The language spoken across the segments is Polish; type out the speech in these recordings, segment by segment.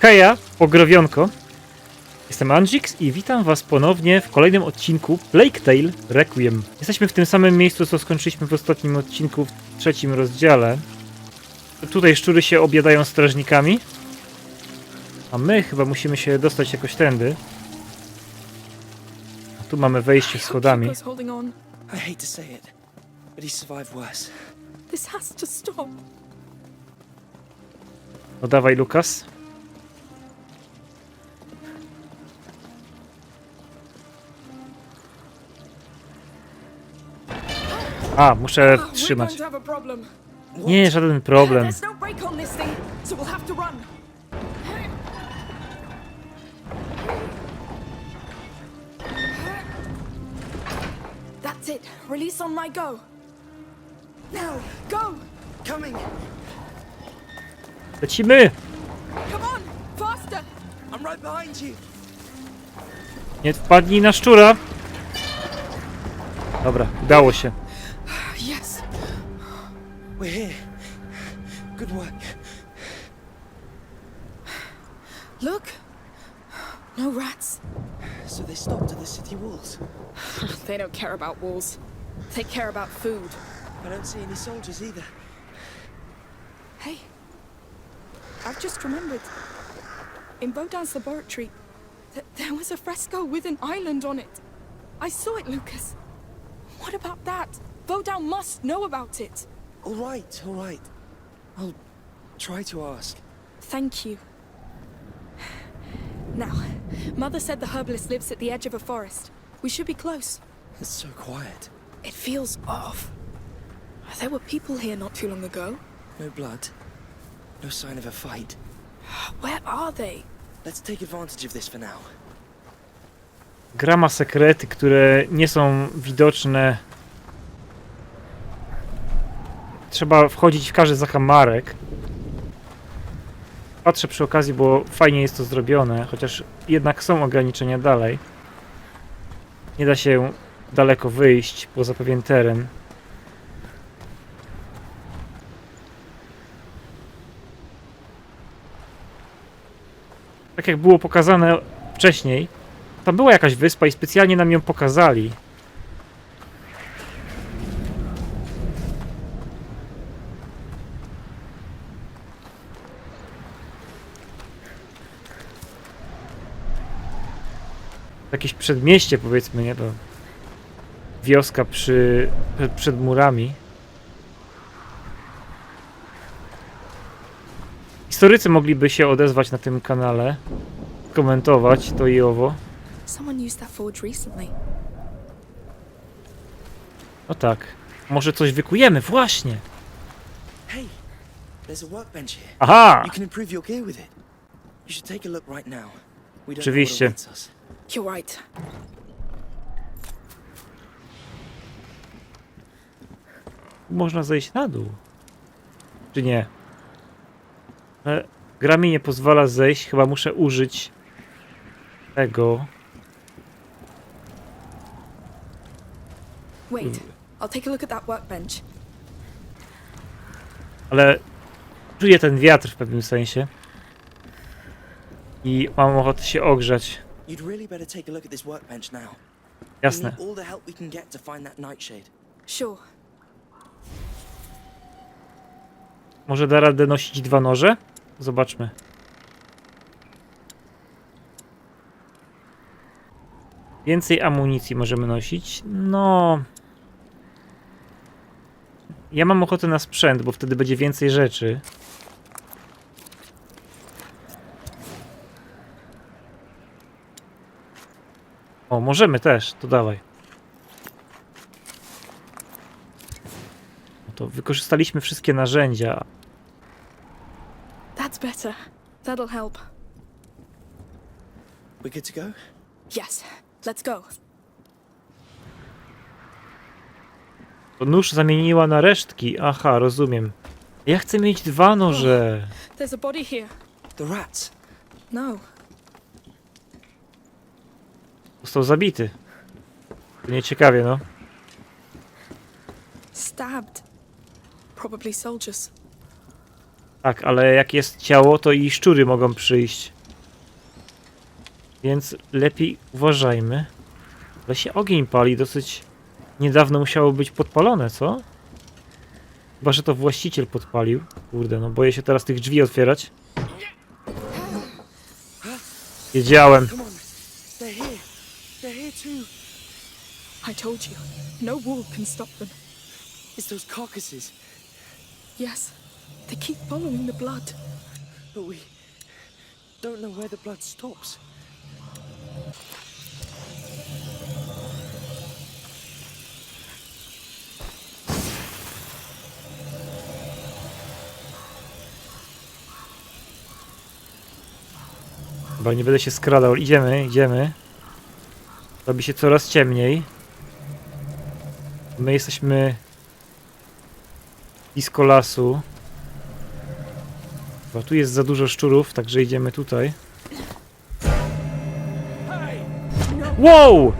Heja, pogrowionko. Jestem Angix i witam was ponownie w kolejnym odcinku Plague Tale Requiem. Jesteśmy w tym samym miejscu, co skończyliśmy w ostatnim odcinku, w trzecim rozdziale. Tutaj szczury się objadają strażnikami. A my chyba musimy się dostać jakoś tędy. A tu mamy wejście schodami. Hugo's holding on. I hate to say it, but he survived worse. This has to stop. No dawaj, Lukas. A, muszę We're trzymać. Nie, żaden problem. No. That's it. Release on my go. Now, go. Coming! Lecimy! Come on, faster. I'm right behind you! Nie wpadnij na szczura! Dobra, udało się. We're here. Good work. Look. No rats. So they stopped at the city walls. They don't care about walls. They care about food. I don't see any soldiers either. Hey, I've just remembered. In Bodan's laboratory, th- there was a fresco with an island on it. I saw it, Lucas. What about that? Bodan must know about it. All right, all right. I'll try to ask. Thank you. Now, Mother said the herbalist lives at the edge of a forest. We should be close. It's so quiet. It feels off. There were people here not too long ago. No blood. No sign of a fight. Where are they? Let's take advantage of this for now. Gra ma sekrety, które nie są widoczne. Trzeba wchodzić w każdy zakamarek. Patrzę przy okazji, bo fajnie jest to zrobione, chociaż jednak są ograniczenia dalej. Nie da się daleko wyjść poza pewien teren. Tak jak było pokazane wcześniej, tam była jakaś wyspa i specjalnie nam ją pokazali. Jakieś przedmieście powiedzmy, nie? To wioska przy, przed, przed murami. Historycy mogliby się odezwać na tym kanale, komentować to i owo. No tak. Może coś wykujemy, właśnie. Aha! Oczywiście. You're right. Można zejść na dół. Czy nie? Ale gra mi nie pozwala zejść, chyba muszę użyć tego. Wait, I'll take a look at that workbench. Ale czuję ten wiatr w pewnym sensie. I mam ochotę się ogrzać. You'd really better take a look at this workbench now. We Jasne. need all the help we can get to find that nightshade. Sure. Może da radę nosić dwa noże? Zobaczmy. Więcej amunicji możemy nosić? No. Ja mam ochotę na sprzęt, bo wtedy będzie więcej rzeczy. O, możemy też, to dawaj. No to wykorzystaliśmy wszystkie narzędzia, That's better. That'll help. We good to go? Yes, let's go. To nóż zamieniła na resztki. Aha, rozumiem. Ja chcę mieć dwa noże. There's a body here. The rats. No, Został zabity. To nieciekawie, no. stabbed. Probably soldiers. Tak, ale jak jest ciało, to i szczury mogą przyjść. Więc lepiej uważajmy. Ale się ogień pali dosyć niedawno musiało być podpalone, co? Chyba, że to właściciel podpalił. Kurde, no boję się teraz tych drzwi otwierać. Wiedziałem. Come on. They're here. They're here too. I told you, no wall can stop them. It's those carcasses. Yes, they keep following the blood. But we don't know where the blood stops. Chyba nie będę się skradał. Idziemy, idziemy. Robi się coraz ciemniej. My jesteśmy blisko lasu. Bo tu jest za dużo szczurów, także idziemy tutaj. Wow!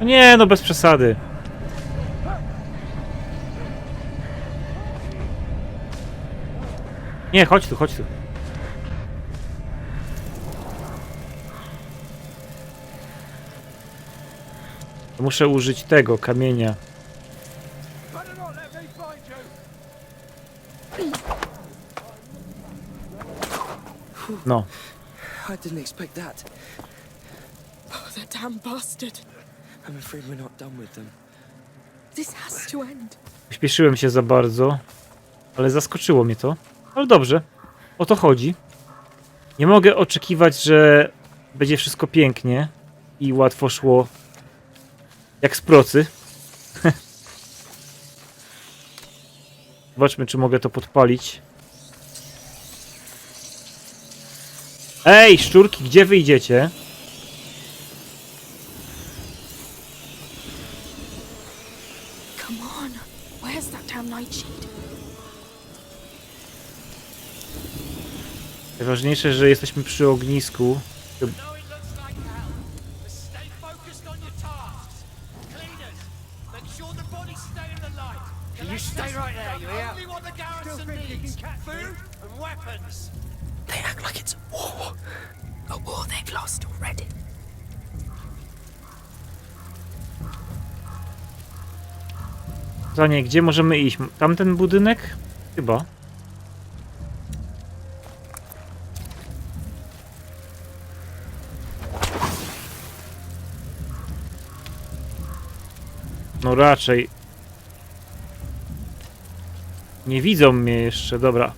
No nie, no bez przesady. Nie, chodź tu, chodź tu. Muszę użyć tego kamienia. No. I didn't expect that. Oh, the damn bastard. I'm afraid we're not done with them. This has to end. Śpieszyłem się za bardzo, ale zaskoczyło mnie to. Ale dobrze, o to chodzi. Nie mogę oczekiwać, że będzie wszystko pięknie i łatwo szło jak z procy. Zobaczmy, czy mogę to podpalić. Ej, szczurki, gdzie wyjdziecie? Najważniejsze, że jesteśmy przy ognisku. What the garrison needs: food and weapons. They act like it's war. A war they've lost already. Pytanie, gdzie możemy iść? Tamten budynek? Chyba. No raczej. Nie widzą mnie jeszcze, dobra.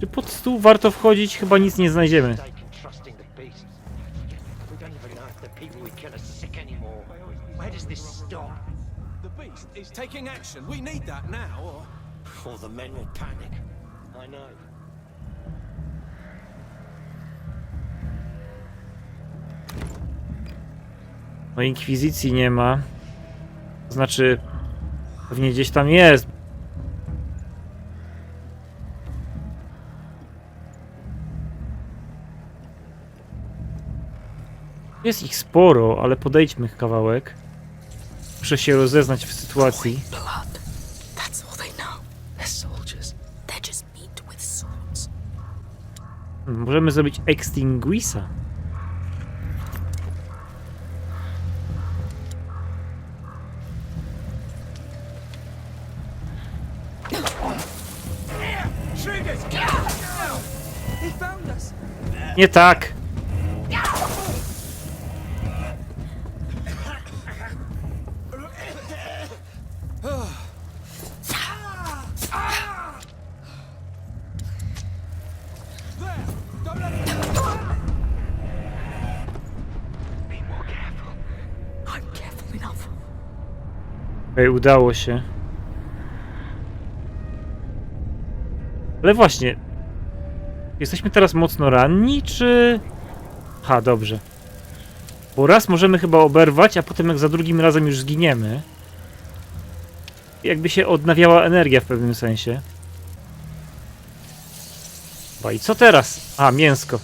Czy pod stół warto wchodzić? Chyba nic nie znajdziemy. is taking action. We need that now, or Or the men will panic. I know. No inkwizycji nie ma. Znaczy, pewnie gdzieś tam jest. Jest ich sporo, ale podejdźmy kawałek. Muszę się rozeznać w sytuacji. Blood. That's all careful enough. Okej, udało się. Ale właśnie. Jesteśmy teraz mocno ranni, czy... Ha, dobrze. Bo raz możemy chyba oberwać, a potem jak za drugim razem już zginiemy. Jakby się odnawiała energia w pewnym sensie. No i co teraz? A, mięsko.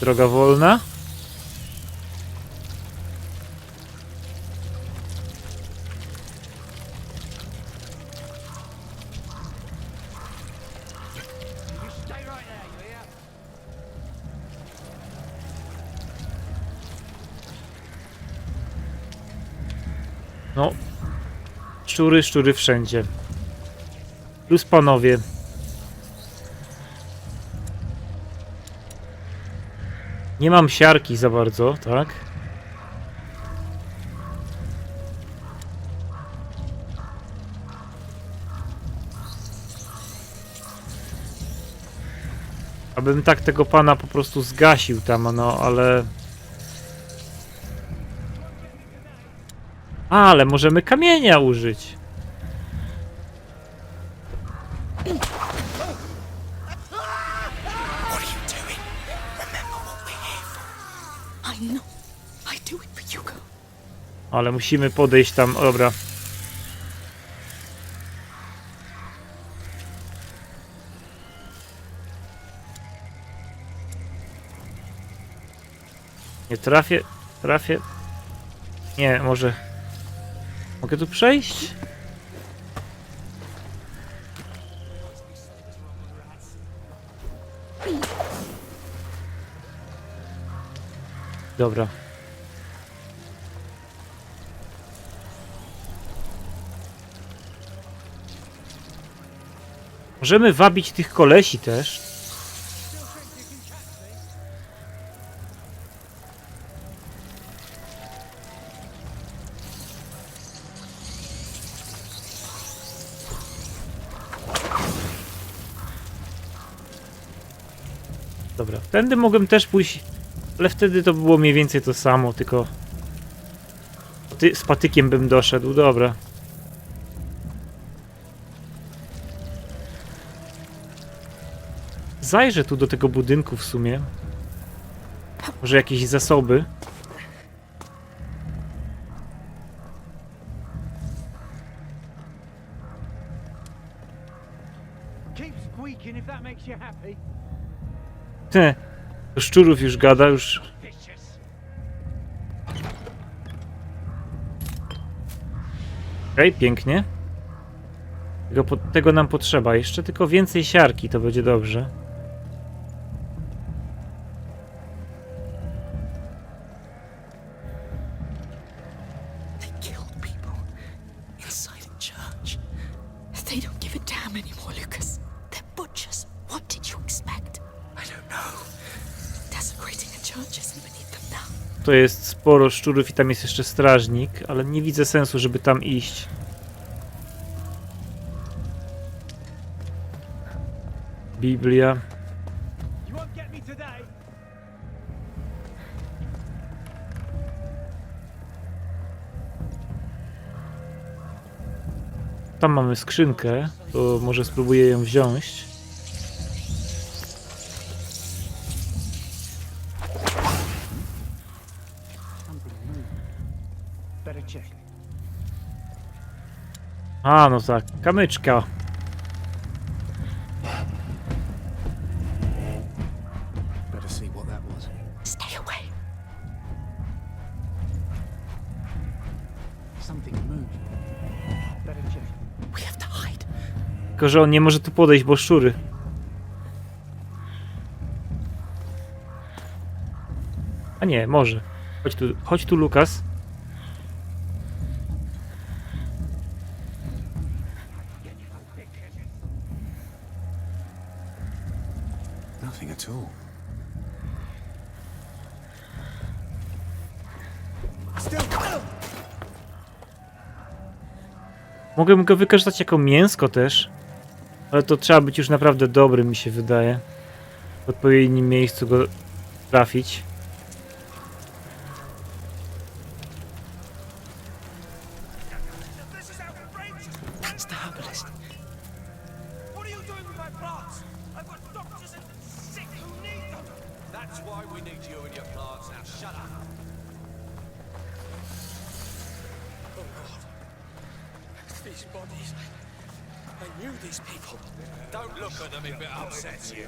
Droga wolna. Szczury, szczury wszędzie. Plus panowie. Nie mam siarki za bardzo, tak? Abym tak tego pana po prostu zgasił tam, no ale... do it for Hugo. Ale musimy podejść tam. Dobra. Nie trafię. Trafię. Nie, może. Mogę tu przejść? Dobra. Możemy wabić tych kolesi też. Dobra, tędy mogłem też pójść, ale wtedy to było mniej więcej to samo, tylko ty, z patykiem bym doszedł, dobra. Zajrzę tu do tego budynku w sumie. Może jakieś zasoby. Keep squeaking if that makes you happy. Do szczurów już gada, już. Okej, pięknie. Tego, tego nam potrzeba. Jeszcze tylko więcej siarki, to będzie dobrze. To jest sporo szczurów i tam jest jeszcze strażnik, ale nie widzę sensu, żeby tam iść. Biblia. Tam mamy skrzynkę, to może spróbuję ją wziąć. A, no tak, kamyczka. Better see what that was. Stay away. Something moved. Better check. We have to hide. Tylko, że on nie może tu podejść, bo szczury. A nie, może. Chodź tu, chodź tu, Lukas. Nothing at all. Mogę go wykorzystać jako mięsko też. Ale to trzeba być już naprawdę dobrym, mi się wydaje. W odpowiednim miejscu go trafić. These bodies. I knew these people. Don't look at them if it upsets you.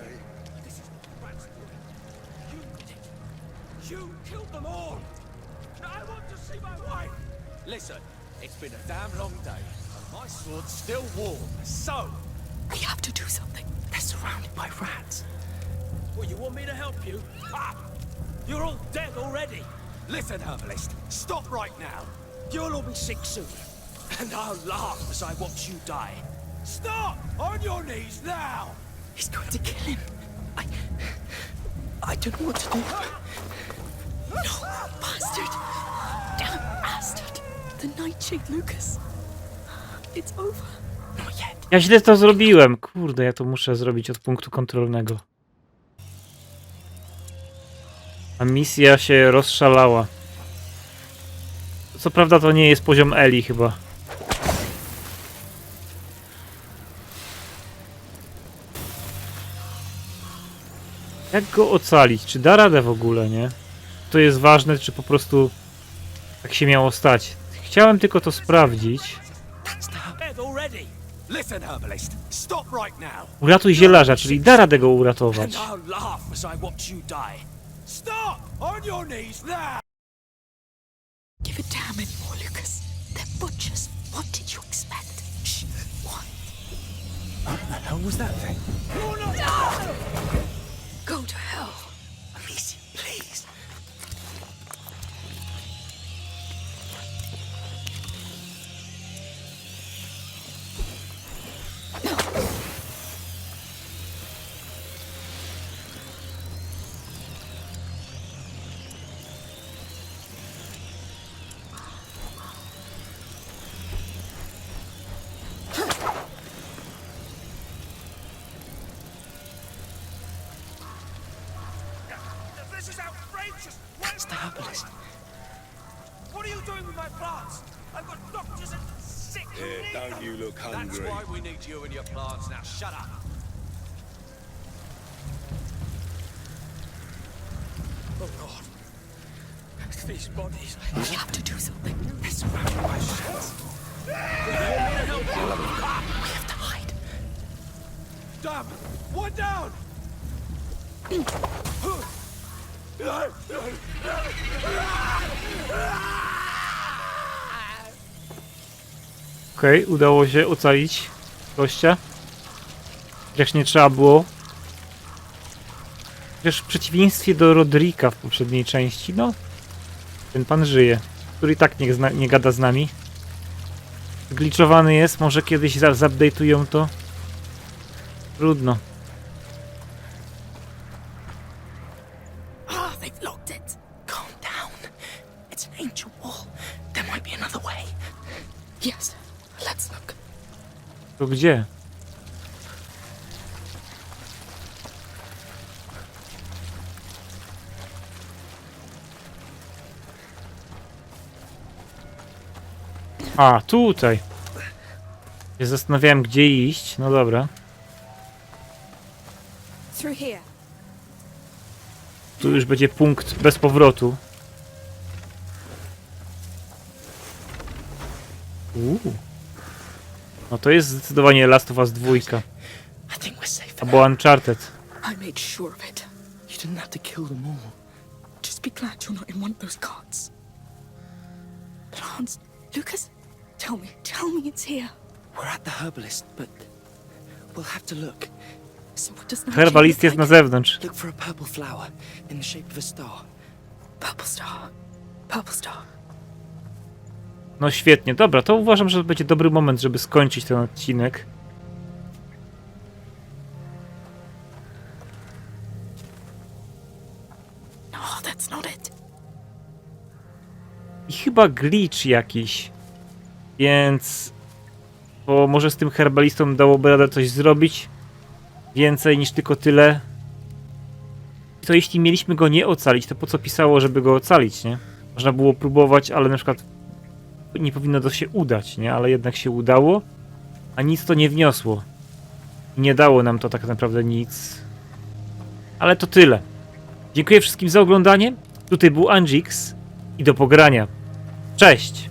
This is You killed them all. I want to see my wife. Listen, it's been a damn long day, and my sword's still warm. So, We have to do something. They're surrounded by rats. well, you want me to help you? Ah, you're all dead already. Listen, herbalist, stop right now. You'll all be sick soon, and I'll laugh as I watch you die. Stop! On your knees now! He's going to kill him. I. I don't know what to do. No, bastard! Damn bastard! The Nightshade Lucas. It's over. Not yet. Ja źle to zrobiłem. Kurde, ja to muszę zrobić od punktu kontrolnego. A misja się rozszalała. Co prawda to nie jest poziom Eli chyba. Jak go ocalić? Czy da radę w ogóle, nie? To jest ważne, czy po prostu tak się miało stać. Chciałem tylko to sprawdzić. Uratuj zielarza, czyli da radę go uratować. Give it damn anymore, Lucas. They're butchers. What did you expect? Shh. What? The hell was that thing? That's the herbalist. What are you doing with my plants? I've got doctors and sick Here, don't you look That's hungry? why we need you and your plants now. Shut up. Oh Lord. These bodies. We have to do something. They're surrounded by rats. We have to hide. Damn! One down! Okej, udało się ocalić gościa. Jak nie trzeba było. Wiesz, w przeciwieństwie do Rodrika w poprzedniej części, no. Ten pan żyje. Który i tak nie, zna, nie gada z nami. Glitchowany jest, może kiedyś zupdate'ują to. Trudno. They've locked it. Calm down. It's an ancient wall. There might be another way. Yes. Let's look. To gdzie? A, tutaj. Się zastanawiałem, gdzie iść. No dobra. Through here. Tu już będzie punkt bez powrotu. Uuu. No to jest zdecydowanie Last of Us 2. I think we're safe for Albo Uncharted. I made sure of it. You didn't have to kill them all. Just be glad you're not in one of those carts. Plants. Lucas, tell me. Tell me it's here. We're at the herbalist, but we'll have to look. Herbalist jest na zewnątrz. Look for a purple flower in the shape of a star. Purple star. Purple star. No świetnie, dobra, to uważam, że to będzie dobry moment, żeby skończyć ten odcinek. No, that's not it. I chyba glitch jakiś. Więc. Bo może z tym herbalistą dałoby radę coś zrobić. Więcej niż tylko tyle. To jeśli mieliśmy go nie ocalić, to po co pisało, żeby go ocalić, nie? Można było próbować, ale na przykład nie powinno to się udać, nie? Ale jednak się udało, a nic to nie wniosło. Nie dało nam to tak naprawdę nic. Ale to tyle. Dziękuję wszystkim za oglądanie. Tutaj był Angix i do pogrania. Cześć!